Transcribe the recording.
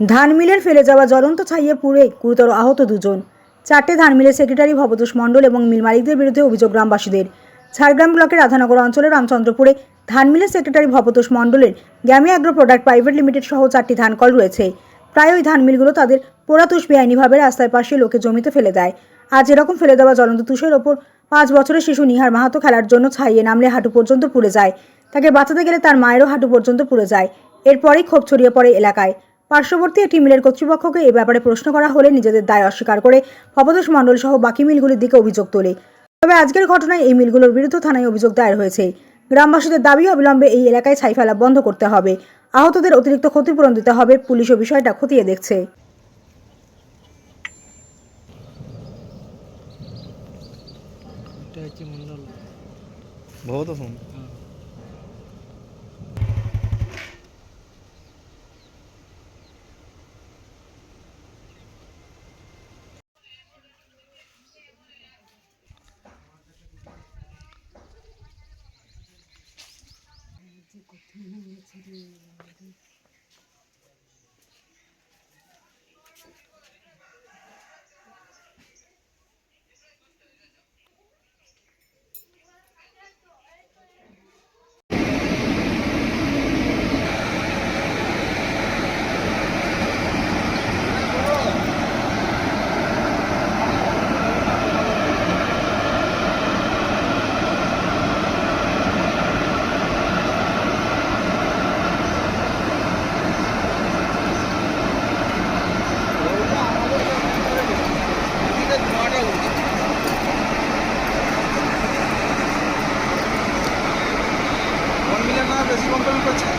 ধান মিলের ফেলে যাওয়া জ্বলন্ত ছাইয়ে পুড়ে গুরুতর আহত দুজন। চারটে ধান মিলের সেক্রেটারি ভবতোষ মণ্ডল এবং মিল মালিকদের বিরুদ্ধে অভিযোগ গ্রামবাসীদের। ঝাড়গ্রাম ব্লকের রাধানগর অঞ্চলের রামচন্দ্রপুরে ধান মিলের সেক্রেটারি ভবতোষ মণ্ডলের গ্যামি অ্যাগ্রো প্রোডাক্ট প্রাইভেট লিমিটেড সহ চারটি ধান কল রয়েছে। প্রায় ওই ধান মিলগুলো তাদের পোড়াতুষ বেআইনিভাবে রাস্তার পাশে লোকে জমিতে ফেলে দেয়। আজ এরকম ফেলে দেওয়া জ্বলন্ত তুষের ওপর পাঁচ বছরের শিশু নিহার মাহাতো খেলার জন্য ছাইয়ে নামলে হাঁটু পর্যন্ত পুড়ে যায়। তাকে বাঁচাতে গেলে তার মায়েরও হাঁটু পর্যন্ত পুড়ে যায়। এরপরেই ক্ষোভ ছড়িয়ে পড়ে এলাকায়। পার্শ্ববর্তী একটি মিলের কর্তৃপক্ষকে এ ব্যাপারে প্রশ্ন করা হলে নিজেদের দায় অস্বীকার করে ভবতোষ মণ্ডল সহ বাকি মিলগুলির দিকে অভিযোগ তোলে। তবে আজকের ঘটনায় এই মিলগুলোর বিরুদ্ধে থানায় অভিযোগ দায়ের হয়েছে। গ্রামবাসীদের দাবি অবিলম্বে এই এলাকায় ছাই ফেলা বন্ধ করতে হবে। আহতদের অতিরিক্ত ক্ষতিপূরণ দিতে হবে পুলিশও বিষয়টা খতিয়ে দেখছে। ছেড়ে জীবন করছে